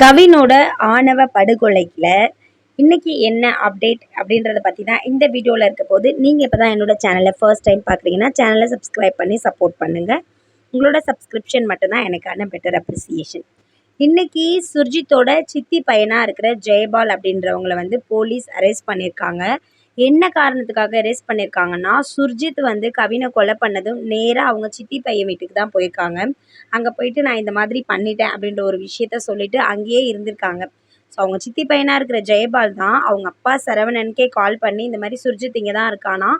கவினோட ஆணவ படுகொலையில் இன்றைக்கி என்ன அப்டேட் அப்படின்றத பற்றி தான் இந்த வீடியோவில் இருக்க போது நீங்கள் இப்போ தான் என்னோடய சேனலை ஃபர்ஸ்ட் டைம் பார்க்குறீங்கன்னா சேனலை சப்ஸ்கிரைப் பண்ணி சப்போர்ட் பண்ணுங்கள் உங்களோட சப்ஸ்கிரிப்ஷன் மட்டும்தான் எனக்கான பெட்டர் அப்ரிசியேஷன் இன்றைக்கி சுர்ஜித்தோட சித்தி பையனாக இருக்கிற ஜெயபால் அப்படின்றவங்கள வந்து போலீஸ் அரெஸ்ட் பண்ணியிருக்காங்க. என்ன காரணத்துக்காக அரெஸ்ட் பண்ணியிருக்காங்கன்னா சுர்ஜித் வந்து கவினை கொலை பண்ணதும் நேராக அவங்க சித்தி பையன் வீட்டுக்கு தான் போயிருக்காங்க. அங்கே போயிட்டு நான் இந்த மாதிரி பண்ணிட்டேன் அப்படின்ற ஒரு விஷயத்த சொல்லிட்டு அங்கேயே இருந்திருக்காங்க. ஸோ அவங்க சித்தி பையனாக இருக்கிற ஜெயபால் தான் அவங்க அப்பா சரவணனுக்கே கால் பண்ணி இந்த மாதிரி சுர்ஜித் இங்கே தான் இருக்கானா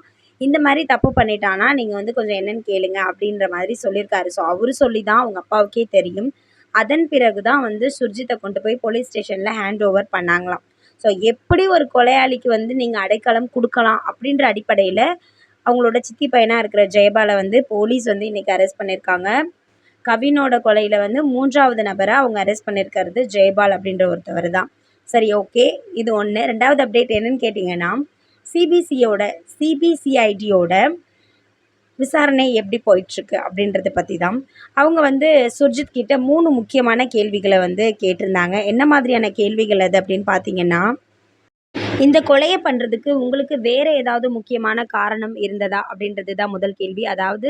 இந்த மாதிரி தப்பு பண்ணிட்டானா நீங்கள் வந்து கொஞ்சம் என்னன்னு கேளுங்க அப்படின்ற மாதிரி சொல்லியிருக்காரு ஸோ அவரு சொல்லி தான் அவங்க அப்பாவுக்கே தெரியும். அதன் பிறகு தான் வந்து சுர்ஜித்தை கொண்டு போய் போலீஸ் ஸ்டேஷனில் ஹேண்ட் ஓவர் பண்ணாங்களாம். ஸோ எப்படி ஒரு கொலையாளிக்கு வந்து நீங்கள் அடைக்கலம் கொடுக்கலாம் அப்படின்ற அடிப்படையில் அவங்களோட சித்தி பையனாக இருக்கிற ஜெயபாலை வந்து போலீஸ் வந்து இன்றைக்கி அரெஸ்ட் பண்ணியிருக்காங்க கவினோட கொலையில் வந்து மூன்றாவது நபராக அவங்க அரெஸ்ட் பண்ணியிருக்கிறது ஜெயபால் அப்படின்ற ஒருத்தவர் தான் சரி ஓகே இது ஒன்று ரெண்டாவது அப்டேட் என்னன்னு கேட்டிங்கன்னா சிபிசியோட சிபிசிஐடியோட விசாரணை எப்படி போயிட்டுருக்கு அப்படின்றத பற்றி தான் அவங்க வந்து சுர்ஜித் கிட்ட மூணு முக்கியமான கேள்விகளை வந்து கேட்டிருந்தாங்க. என்ன மாதிரியான கேள்விகள் அது அப்படின்னு பார்த்தீங்கன்னா இந்த கொலையை பண்ணுறதுக்கு உங்களுக்கு வேறு ஏதாவது முக்கியமான காரணம் இருந்ததா அப்படின்றது தான் முதல் கேள்வி. அதாவது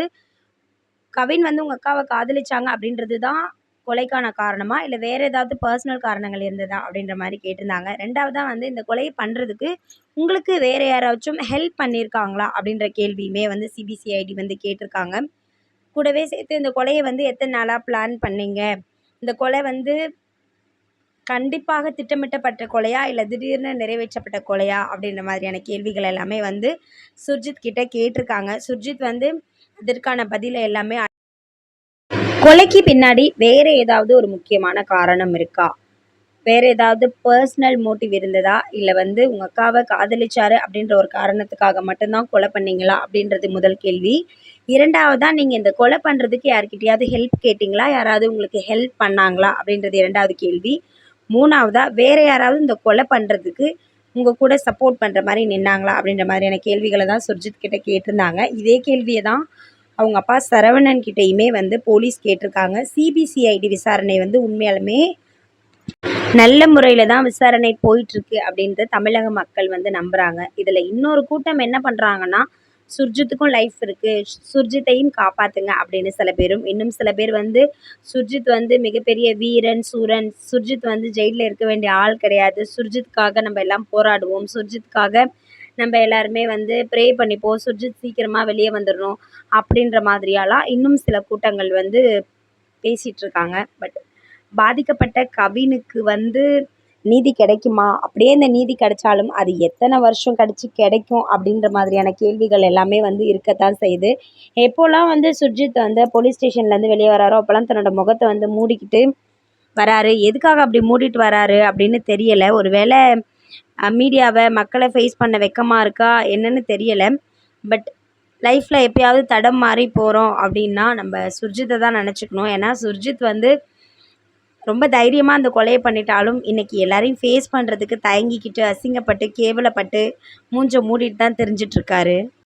கவின் வந்து உங்கள் அக்காவை காதலிச்சாங்க அப்படின்றது தான் கொலைக்கான காரணமா இல்லை வேறு ஏதாவது பர்சனல் காரணங்கள் இருந்ததா அப்படின்ற மாதிரி கேட்டிருந்தாங்க. ரெண்டாவதாக வந்து இந்த கொலையை பண்ணுறதுக்கு உங்களுக்கு வேறு யாராச்சும் ஹெல்ப் பண்ணியிருக்காங்களா அப்படின்ற கேள்வியுமே வந்து சிபிசிஐடி வந்து கேட்டிருக்காங்க. கூடவே சேர்த்து இந்த கொலையை வந்து எத்தனை நாளாக பிளான் பண்ணீங்க? இந்த கொலை வந்து கண்டிப்பாக திட்டமிட்டப்பட்ட கொலையா இல்லை திடீர்னு நிறைவேற்றப்பட்ட கொலையா அப்படின்ற மாதிரியான கேள்விகள் எல்லாமே வந்து சுர்ஜித் கிட்ட கேட்டிருக்காங்க. சுர்ஜித் வந்து இதற்கான பதிலை எல்லாமே கொலைக்கு பின்னாடி வேற ஏதாவது ஒரு முக்கியமான காரணம் இருக்கா? வேற ஏதாவது பர்சனல் மோட்டிவ் இருந்ததா? இல்லை வந்து உங்கள் அக்காவை காதலிச்சாரு அப்படின்ற ஒரு காரணத்துக்காக மட்டும்தான் கொலை பண்ணீங்களா? அப்படின்றது முதல் கேள்வி. இரண்டாவதாக நீங்கள் இந்த கொலை பண்ணுறதுக்கு யார்கிட்டயாவது ஹெல்ப் கேட்டிங்களா? யாராவது உங்களுக்கு ஹெல்ப் பண்ணாங்களா? அப்படின்றது இரண்டாவது கேள்வி. மூணாவதாக வேறு யாராவது இந்த கொலை பண்ணுறதுக்கு உங்கள் கூட சப்போர்ட் பண்ணுற மாதிரி நின்னாங்களா? அப்படின்ற மாதிரியான கேள்விகளை தான் சுர்ஜித் கிட்ட கேட்டிருந்தாங்க. இதே கேள்வியை தான் அவங்க அப்பா சரவணன் கிட்டேயுமே வந்து போலீஸ் கேட்டிருக்காங்க. சிபிசிஐடி விசாரணை வந்து உண்மையாலுமே நல்ல முறையில் தான் விசாரணை போயிட்டுருக்கு அப்படின்ட்டு தமிழக மக்கள் வந்து நம்புகிறாங்க இதில் இன்னொரு கூட்டம் என்ன பண்ணுறாங்கன்னா சுர்ஜித்துக்கும் லைஃப் இருக்குது சுர்ஜித்தையும் காப்பாற்றுங்க அப்படின்னு சில பேரும் இன்னும் சில பேர் வந்து சுர்ஜித் வந்து மிகப்பெரிய வீரன் சூரன். சுர்ஜித் வந்து ஜெயிலில் இருக்க வேண்டிய ஆள் கிடையாது. சுர்ஜித்துக்காக நம்ம எல்லாம் போராடுவோம். சுர்ஜித்துக்காக நம்ம எல்லாருமே வந்து ப்ரே பண்ணிப்போம். சுர்ஜித் சீக்கிரமாக வெளியே வந்துடணும் அப்படின்ற மாதிரியாலாம் இன்னும் சில கூட்டங்கள் வந்து பேசிகிட்டு இருக்காங்க. பட் பாதிக்கப்பட்ட கவினுக்கு வந்து நீதி கிடைக்குமா? அப்படியே இந்த நீதி கிடைச்சாலும் அது எத்தனை வருஷம் கழிச்சு கிடைக்கும் அப்படின்ற மாதிரியான கேள்விகள் எல்லாமே வந்து இருக்கத்தான் செய்யுது. எப்போல்லாம் வந்து சுர்ஜித் வந்து போலீஸ் ஸ்டேஷன்லேருந்து வெளியே வராரோ அப்போல்லாம் தன்னோட முகத்தை வந்து மூடிக்கிட்டு வராரு. எதுக்காக அப்படி மூடிட்டு வராரு அப்படின்னு தெரியலை. ஒரு வேளை மீடியாவை மக்களை ஃபேஸ் பண்ண வெக்கமாக இருக்கா என்னன்னு தெரியலை. பட் லைஃப்பில் எப்பயாவது தடம் மாறி போகிறோம் அப்படின்னா நம்ம சுர்ஜித்தை தான் நினச்சிக்கணும். ஏன்னா சுர்ஜித் வந்து ரொம்ப தைரியமாக அந்த கொலையை பண்ணிட்டாலும் இன்றைக்கி எல்லாரையும் ஃபேஸ் பண்ணுறதுக்கு தயங்கிக்கிட்டு அசிங்கப்பட்டு கேவலப்பட்டு மூஞ்ச மூடிட்டு தான் தெரிஞ்சிட்ருக்காரு